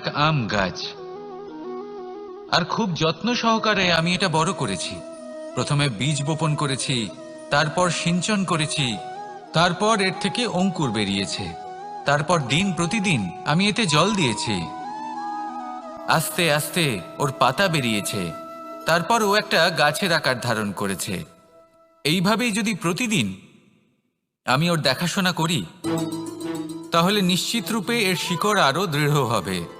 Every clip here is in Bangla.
এক আম গাছ। আর খুব যত্ন সহকারে আমি এটা বড় করেছি। প্রথমে বীজ বপন করেছি, তারপর সিঞ্চন করেছি, তারপর এর থেকে অঙ্কুর বেরিয়েছে। তারপর দিন প্রতিদিন আমি এতে জল দিয়েছি। আস্তে আস্তে ওর পাতা বেরিয়েছে। তারপর ও একটা গাছের আকার ধারণ করেছে। এইভাবেই যদি প্রতিদিন আমি ওর দেখাশোনা করি, তাহলে নিশ্চিত রূপে এর শিকড় আরও দৃঢ় হবে।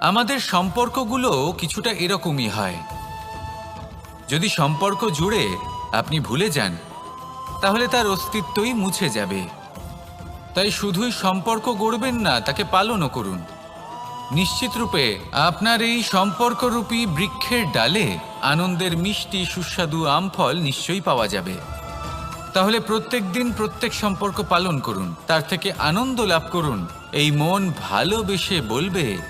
আমাদের সম্পর্কগুলো কিছুটা এরকমই হয়। যদি সম্পর্ক জুড়ে আপনি ভুলে যান, তাহলে তার অস্তিত্বই মুছে যাবে। তাই শুধুই সম্পর্ক গড়বেন না, তাকে পালনও করুন। নিশ্চিত রূপে আপনার এই সম্পর্করূপী বৃক্ষের ডালে আনন্দের মিষ্টি, সুস্বাদু আম ফল নিশ্চয়ই পাওয়া যাবে। তাহলে প্রত্যেক দিন প্রত্যেক সম্পর্ক পালন করুন। তার থেকে আনন্দ লাভ করুন। এই মন ভালোবেসে বলবে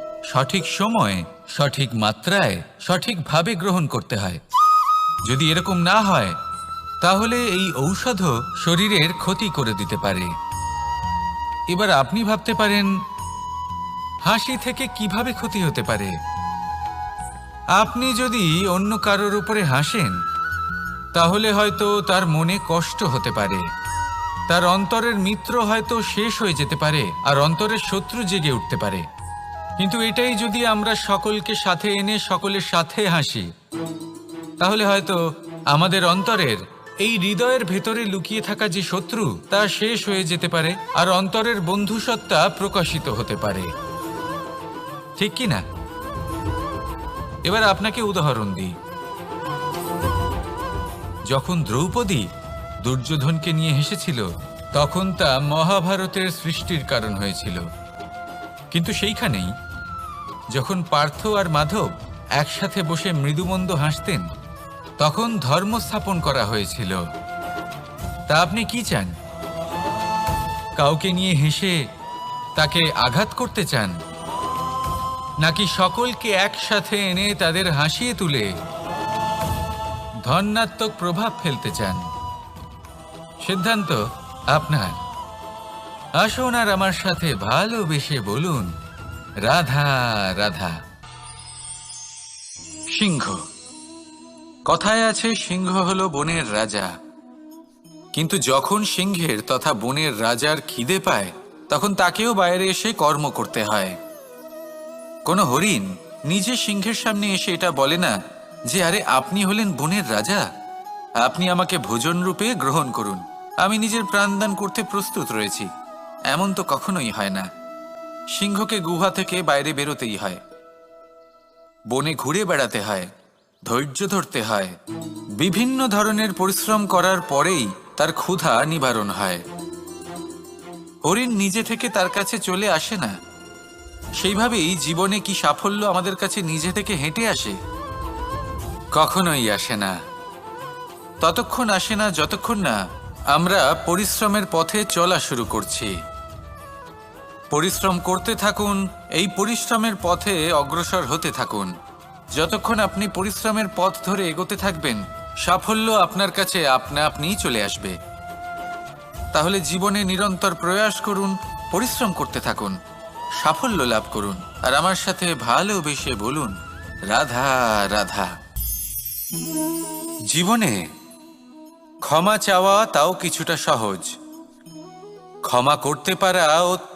সঠিক সময়ে, সঠিক মাত্রায় সঠিকভাবে গ্রহণ করতে হয়। যদি এরকম না হয়, তাহলে এই ঔষধও শরীরের ক্ষতি করে দিতে পারে। এবার আপনি ভাবতে পারেন, হাসি থেকে কীভাবে ক্ষতি হতে পারে? আপনি যদি অন্য কারোর উপরে হাসেন, তাহলে হয়তো তার মনে কষ্ট হতে পারে। তার অন্তরের মিত্র হয়তো শেষ হয়ে যেতে পারে, আর অন্তরের শত্রু জেগে উঠতে পারে। কিন্তু এটাই যদি আমরা সকলকে সাথে এনে সকলের সাথে হাসি, তাহলে হয়তো আমাদের অন্তরের এই হৃদয়ের ভেতরে লুকিয়ে থাকা যে শত্রু, তা শেষ হয়ে যেতে পারে আর অন্তরের বন্ধুসত্তা প্রকাশিত হতে পারে। ঠিক কি না? এবার আপনাকে উদাহরণ দিই। যখন দ্রৌপদী দুর্যোধনকে নিয়ে হেসেছিল, তখন তা মহাভারতের সৃষ্টির কারণ হয়েছিল। কিন্তু সেইখানেই যখন পার্থ আর মাধব একসাথে বসে মৃদুমন্দ হাসতেন, তখন ধর্ম স্থাপন করা হয়েছিল। তা আপনি কি চান? কাউকে নিয়ে হেসে তাকে আঘাত করতে চান? নাকি সকলকে একসাথে এনে তাদের হাসিয়ে তুলে ধন্যাত্মক প্রভাব ফেলতে চান? সিদ্ধান্ত আপনার। আসুন আর আমার সাথে ভালোবেসে বলুন রাধা রাধা। সিংহ। কথায় আছে, সিংহ হলো বনের রাজা। কিন্তু যখন সিংহের তথা বনের রাজার খিদে পায়, তখন তাকেও বাইরে এসে কর্ম করতে হয়। কোনো হরিণ নিজে সিংহের সামনে এসে এটা বলে না যে, আরে, আপনি হলেন বনের রাজা? আপনি আমাকে ভোজন রূপে গ্রহণ করুন। আমি নিজের প্রাণদান করতে প্রস্তুত রয়েছি। এমন তো কখনোই হয় না। সিংহকে গুহা থেকে বাইরে বেরোতেই হয়। বনে ঘুরে বেড়াতে হয়, ধৈর্য ধরতে হয়, বিভিন্ন ধরনের পরিশ্রম করার পরেই তার ক্ষুধা নিবারণ হয়। হরিণ নিজে থেকে তার কাছে চলে আসে না। সেইভাবেই জীবনে কি সাফল্য আমাদের কাছে নিজে থেকে হেঁটে আসে? কখনোই আসে না। ততক্ষণ আসে না, যতক্ষণ না আমরা পরিশ্রমের পথে চলা শুরু করছি। পরিশ্রম করতে থাকুন, এই পরিশ্রমের পথে অগ্রসর হতে থাকুন। যতক্ষণ আপনি পরিশ্রমের পথ ধরে এগোতে থাকবেন, সাফল্য আপনার কাছে আপনা আপনিই চলে আসবে। তাহলে জীবনে নিরন্তর প্রয়াস করুন, পরিশ্রম করতে থাকুন, সাফল্য লাভ করুন। আর আমার সাথে ভালোবেসে বলুন, রাধা রাধা। জীবনে ক্ষমা চাওয়া তাও কিছুটা সহজ। ক্ষমা করতে পারা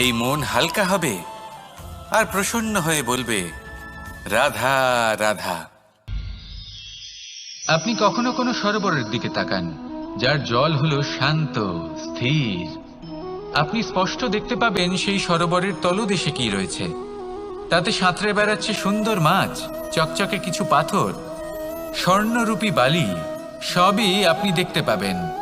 এই মন হালকা হবে আর প্রসন্ন হয়ে বলবে, রাধা রাধা। আপনি কখনো কোনো সরোবরের দিকে তাকান, যার জল হলো শান্ত, স্থির। আপনি স্পষ্ট দেখতে পাবেন সেই সরোবরের তলদেশে কি রয়েছে। তাতে সাঁতরে বেড়াচ্ছে সুন্দর মাছ, চকচকে কিছু পাথর, স্বর্ণরূপী বালি, সবই আপনি দেখতে পাবেন।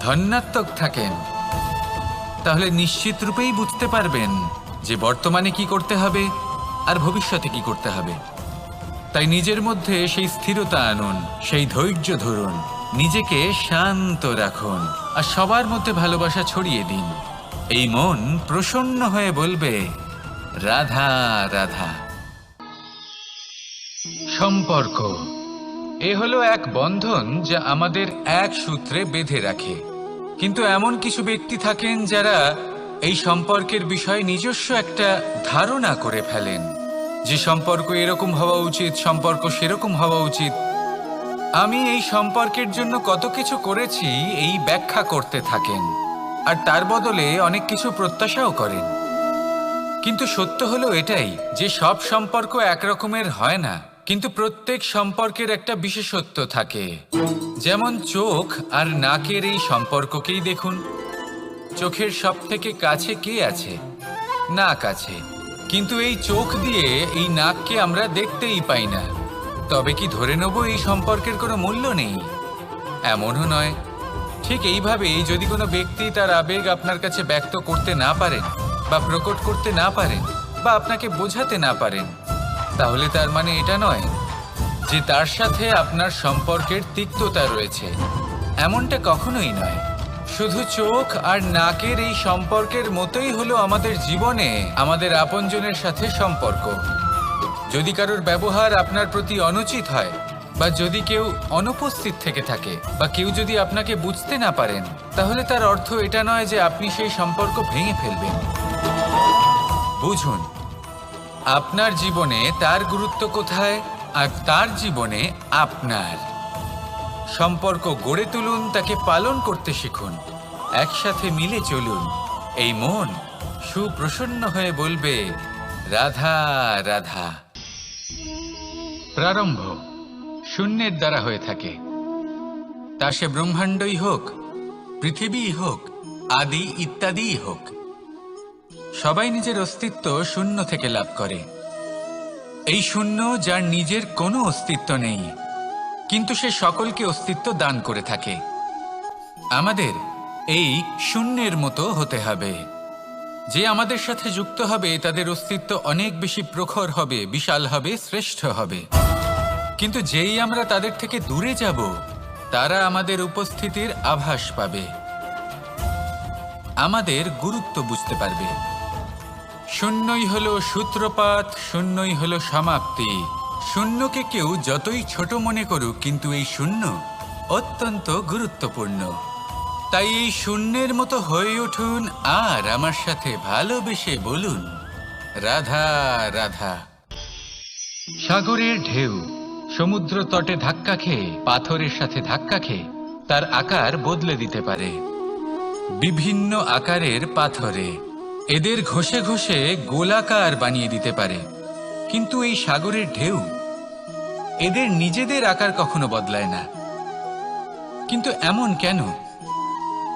ধন্যাত্মক থাকেন। তাহলে নিশ্চিত রূপেই বুঝতে পারবেন যে বর্তমানে কি করতে হবে আর ভবিষ্যতে কি করতে হবে। তাই নিজের মধ্যে সেই স্থিরতা আনুন, সেই ধৈর্য ধরুন, নিজেকে শান্ত রাখুন আর সবার মধ্যে ভালোবাসা ছড়িয়ে দিন। এই মন প্রসন্ন হয়ে বলবে, রাধা রাধা। সম্পর্ক। এ হলো এক বন্ধন যা আমাদের এক সূত্রে বেঁধে রাখে। কিন্তু এমন কিছু ব্যক্তি থাকেন যারা এই সম্পর্কের বিষয়ে নিজস্ব একটা ধারণা করে ফেলেন। যে সম্পর্ক এরকম হওয়া উচিত, সম্পর্ক সেরকম হওয়া উচিত। আমি এই সম্পর্কের জন্য কত কিছু করেছি এই ব্যাখ্যা করতে থাকেন। আর তার বদলে অনেক কিছু প্রত্যাশাও করেন। কিন্তু সত্য হলো এটাই, যে সব সম্পর্ক একরকমের হয় না। কিন্তু প্রত্যেক সম্পর্কের একটা বিশেষত্ব থাকে। যেমন চোখ আর নাকের এই সম্পর্ককেই দেখুন। চোখের সব থেকে কাছে কে আছে? নাক আছে। কিন্তু এই চোখ দিয়ে এই নাককে আমরা দেখতেই পাই না। তবে কি ধরে নেব এই সম্পর্কের কোনো মূল্য নেই? এমনও নয়। ঠিক এইভাবেই যদি কোনো ব্যক্তি তার আবেগ আপনার কাছে ব্যক্ত করতে না পারেন বা প্রকট করতে না পারেন বা আপনাকে বোঝাতে না পারেন তাহলে তার মানে এটা নয় যে তার সাথে আপনার সম্পর্কের তিক্ততা রয়েছে। এমনটা কখনোই নয়। শুধু চোখ আর নাকের এই সম্পর্কের মতোই হলো আমাদের জীবনে আমাদের আপনজনের সাথে সম্পর্ক। যদি কারোর ব্যবহার আপনার প্রতি অনুচিত হয় বা যদি কেউ অনুপস্থিত থেকে থাকে বা কেউ যদি আপনাকে বুঝতে না পারেন, তাহলে তার অর্থ এটা নয় যে আপনি সেই সম্পর্ক ভেঙে ফেলবেন। বুঝুন আপনার জীবনে তার গুরুত্ব কোথায় আর তার জীবনে আপনার? সম্পর্ক গড়ে তুলুন, তাকে পালন করতে শিখুন। একসাথে মিলে চলুন। এই মন সুপ্রসন্ন হয়ে বলবে, রাধা রাধা। প্রারম্ভ শূন্যের দ্বারা হয়ে থাকে। তা সে ব্রহ্মাণ্ডই হোক, পৃথিবীই হোক, আদি ইত্যাদিই হোক। সবাই নিজের অস্তিত্ব শূন্য থেকে লাভ করে। এই শূন্য যার নিজের কোনো অস্তিত্ব নেই, কিন্তু সে সকলকে অস্তিত্ব দান করে থাকে। আমাদের এই শূন্যের মতো হতে হবে। যে আমাদের সাথে যুক্ত হবে, তাদের অস্তিত্ব অনেক বেশি প্রখর হবে, বিশাল হবে, শ্রেষ্ঠ হবে। কিন্তু যেই আমরা তাদের থেকে দূরে যাব, তারা আমাদের উপস্থিতির আভাস পাবে। আমাদের গুরুত্ব বুঝতে পারবে। শূন্যই হলো সূত্রপাত, শূন্যই হলো সমাপ্তি। শূন্যকে কেউ যতই ছোট মনে করুক, কিন্তু এই শূন্য অত্যন্ত গুরুত্বপূর্ণ। তাই এই শূন্যের মতো হয়ে উঠুন আর আমার সাথে ভালোবেসে বলুন, রাধা রাধা। সাগরের ঢেউ, সমুদ্র তটে ধাক্কা খেয়ে, পাথরের সাথে ধাক্কা খেয়ে, তার আকার বদলে দিতে পারে। বিভিন্ন আকারের পাথরে। এদের ঘষে ঘষে গোলাকার বানিয়ে দিতে পারে। কিন্তু এই সাগরের ঢেউ এদের নিজেদের আকার কখনো বদলায় না। কিন্তু এমন কেন?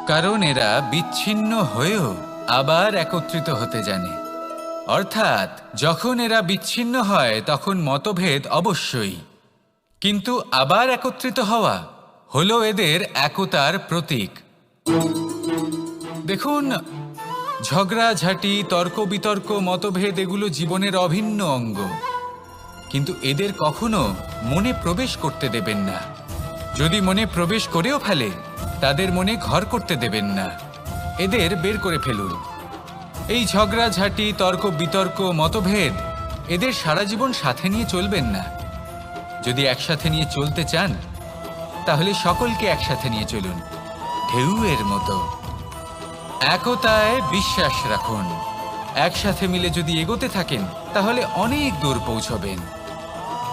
কারণ এরা বিচ্ছিন্ন হয়েও আবার একত্রিত হতে জানে। অর্থাৎ যখন এরা বিচ্ছিন্ন হয়, তখন মতভেদ অবশ্যই। কিন্তু আবার একত্রিত হওয়া হলো এদের একতার প্রতীক। দেখুন ঝগড়াঝাঁটি তর্ক বিতর্ক মতভেদ এগুলো জীবনের অভিন্ন অঙ্গ। কিন্তু এদের কখনো মনে প্রবেশ করতে দেবেন না। যদি মনে প্রবেশ করেও ফেলে, তাদের মনে ঘর করতে দেবেন না। এদের বের করে ফেলুন। এই ঝগড়াঝাঁটি তর্ক বিতর্ক মতভেদ এদের সারা জীবন সাথে নিয়ে চলবেন না। যদি একসাথে নিয়ে চলতে চান, তাহলে সকলকে একসাথে নিয়ে চলুন। ঢেউয়ের মতো। একতায় বিশ্বাস রাখুন। একসাথে মিলে যদি এগোতে থাকেন, তাহলে অনেক দূর পৌঁছবেন।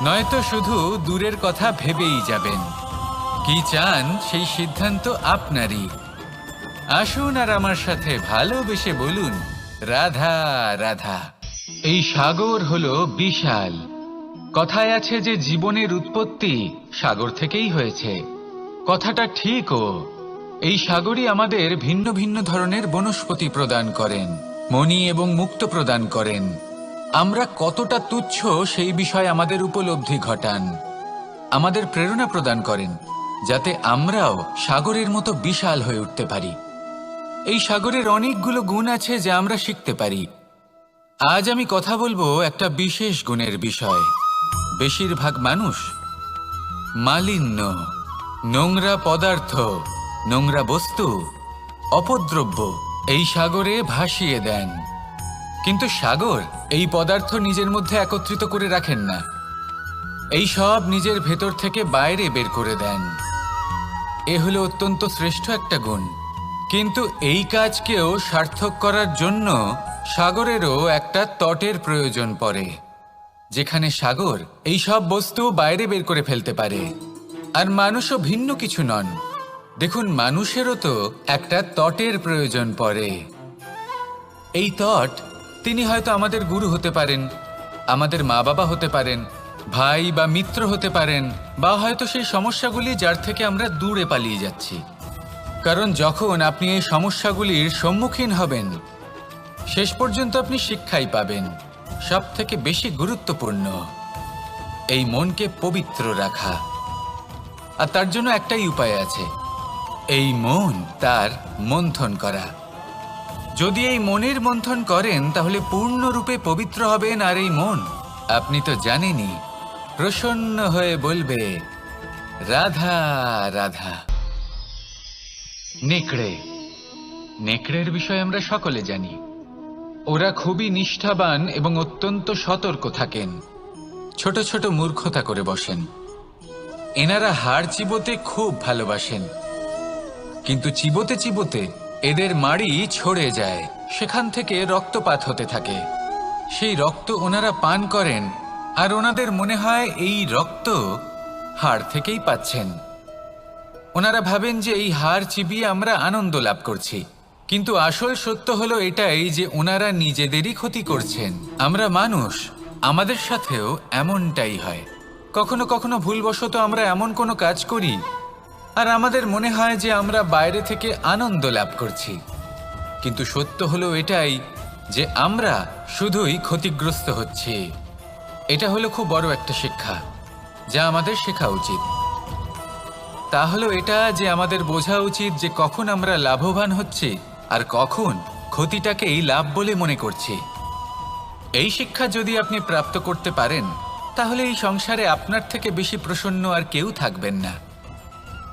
নয়তো শুধু দূরের কথা ভেবেই যাবেন। কি চান সেই সিদ্ধান্ত আপনারই। আসুন আর আমার সাথে ভালোবেসে বলুন, রাধা রাধা। এই সাগর হলো বিশাল। কথায় আছে যে জীবনের উৎপত্তি সাগর থেকেই হয়েছে। কথাটা ঠিকও। এই সাগরই আমাদের ভিন্ন ভিন্ন ধরনের বনস্পতি প্রদান করেন, মণি এবং মুক্ত প্রদান করেন। আমরা কতটা তুচ্ছ সেই বিষয়ে আমাদের উপলব্ধি ঘটান। আমাদের প্রেরণা প্রদান করেন, যাতে আমরাও সাগরের মতো বিশাল হয়ে উঠতে পারি। এই সাগরের অনেকগুলো গুণ আছে যা আমরা শিখতে পারি। আজ আমি কথা বলব একটা বিশেষ গুণের বিষয়। বেশিরভাগ মানুষ মালিন্য, নোংরা পদার্থ নোংরা বস্তু, অপদ্রব্য, এই সাগরে ভাসিয়ে দেন। কিন্তু সাগর এই পদার্থ নিজের মধ্যে একত্রিত করে রাখেন না। এই সব নিজের ভেতর থেকে বাইরে বের করে দেন। এ হলো অত্যন্ত শ্রেষ্ঠ একটা গুণ। কিন্তু এই কাজকেও সার্থক করার জন্য সাগরেরও একটা তটের প্রয়োজন পড়ে, যেখানে সাগর এই সব বস্তু বাইরে বের করে ফেলতে পারে। আর মানুষও ভিন্ন কিছু নন। দেখুন, মানুষেরও তো একটা তটের প্রয়োজন পড়ে। এই তট, তিনি হয়তো আমাদের গুরু হতে পারেন, আমাদের মা বাবা হতে পারেন, ভাই বা মিত্র হতে পারেন, বা হয়তো সেই সমস্যাগুলি যার থেকে আমরা দূরে পালিয়ে যাচ্ছি। কারণ যখন আপনি এই সমস্যাগুলির সম্মুখীন হবেন, শেষ পর্যন্ত আপনি শিক্ষাই পাবেন সব থেকে বেশি গুরুত্বপূর্ণ, এই মনকে পবিত্র রাখা। আর তার জন্য একটাই উপায় আছে এই মন তার মন্থন করা। যদি এই মনের মন্থন করেন, তাহলে পূর্ণরূপে পবিত্র হবেন আর এই মন। আপনি তো জানেনই, প্রসন্ন হয়ে বলবে, রাধা রাধা। নেকড়ে। নেকড়ের বিষয়ে আমরা সকলে জানি। ওরা খুবই নিষ্ঠাবান এবং অত্যন্ত সতর্ক থাকেন। ছোট ছোট মূর্খতা করে বসেন। এনারা হাড় চিবোতে খুব ভালোবাসেন। কিন্তু চিবোতে চিবোতে এদের মাড়ি ছড়ে যায়। সেখান থেকে রক্তপাত হতে থাকে। সেই রক্ত ওনারা পান করেন, আর ওনাদের মনে হয় এই রক্ত হাড় থেকেই পাচ্ছেন। ওনারা ভাবেন যে এই হাড় চিবিয়ে আমরা আনন্দ লাভ করছি। কিন্তু আসল সত্য হলো এটাই যে ওনারা নিজেদেরই ক্ষতি করছেন। আমরা মানুষ, আমাদের সাথেও এমনটাই হয়। কখনো কখনো ভুলবশত আমরা এমন কোনো কাজ করি আর আমাদের মনে হয় যে আমরা বাইরে থেকে আনন্দ লাভ করছি। কিন্তু সত্য হলো এটাই যে আমরা শুধুই ক্ষতিগ্রস্ত হচ্ছি। এটা হলো খুব বড় একটা শিক্ষা, যা আমাদের শেখা উচিত। তা হলো এটা যে আমাদের বোঝা উচিত যে কখন আমরা লাভবান হচ্ছি আর কখন ক্ষতিটাকেই লাভ বলে মনে করছি। এই শিক্ষা যদি আপনি প্রাপ্ত করতে পারেন, তাহলে এই সংসারে আপনার থেকে বেশি প্রসন্ন আর কেউ থাকবেন না।